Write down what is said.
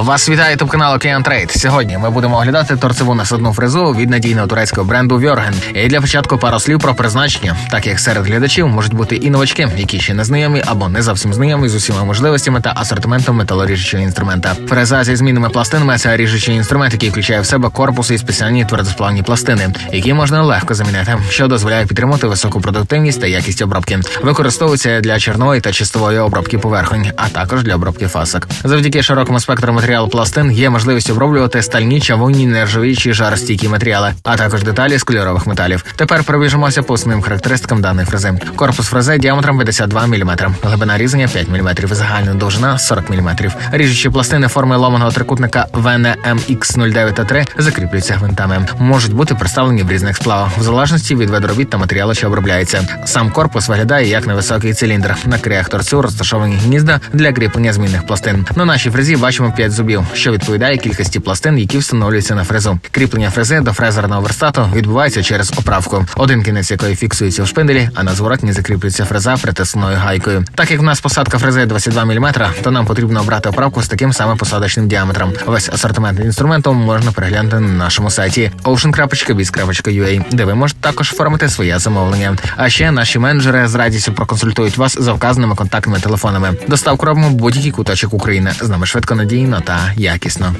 Вас вітає ютуб канал Океан Трейд. Сьогодні ми будемо оглядати торцеву насадну фрезу від надійного турецького бренду Вьорген. І для початку пару слів про призначення, так як серед глядачів можуть бути і новачки, які ще не знайомі або не зовсім знайомі з усіма можливостями та асортиментом металоріжучого інструмента. Фреза зі змінними пластинами це ріжучий інструмент, який включає в себе корпус і спеціальні твердосплавні пластини, які можна легко замінити, що дозволяє підтримати високу продуктивність та якість обробки. Використовується для чорнової та чистової обробки поверхонь, а також для обробки фасок. Завдяки широкому спектру матеріалу пластин є можливість оброблювати стальні, чавунні, нержавіючі, жаростійкі матеріали, а також деталі з кольорових металів. Тепер пробіжимося по основним характеристикам даної фрези. Корпус фрези діаметром 52 мм, глибина різання 5 мм, загальна довжина 40 мм. Ріжучі пластини форми ломаного трикутника VNMX09 та 3 закріплюються гвинтами. Можуть бути представлені в різних сплавах, в залежності від виду робіт та матеріалу, що обробляється. Сам корпус виглядає як невисокий циліндр. На краях торцю розташовані гнізда для кріплення змінних пластин. На нашій фрезі бачимо 5 зубів, що відповідає кількості пластин, які встановлюються на фрезу. Кріплення фрези до фрезерного верстату відбувається через оправку, один кінець якої фіксується в шпинделі, а на зворотні закріплюється фреза притисненою гайкою. Так як в нас посадка фрези 22 мм, то нам потрібно обрати оправку з таким самим посадочним діаметром. Весь асортимент інструменту можна переглянути на нашому сайті ocean.biz.ua, де ви можете також оформити своє замовлення. А ще наші менеджери з радістю проконсультують вас за вказаними контактними телефонами. Доставку робимо будь-який куточок України. З нами швидко, надійно та якісна.